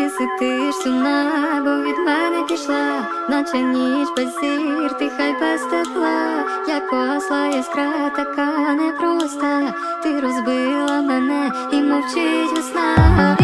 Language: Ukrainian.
ти сидиш сумна, бо від мене пішла, наче ніч без зір, ти хай без тепла, як посла іскра така непроста, ти розбила мене і мовчить весна.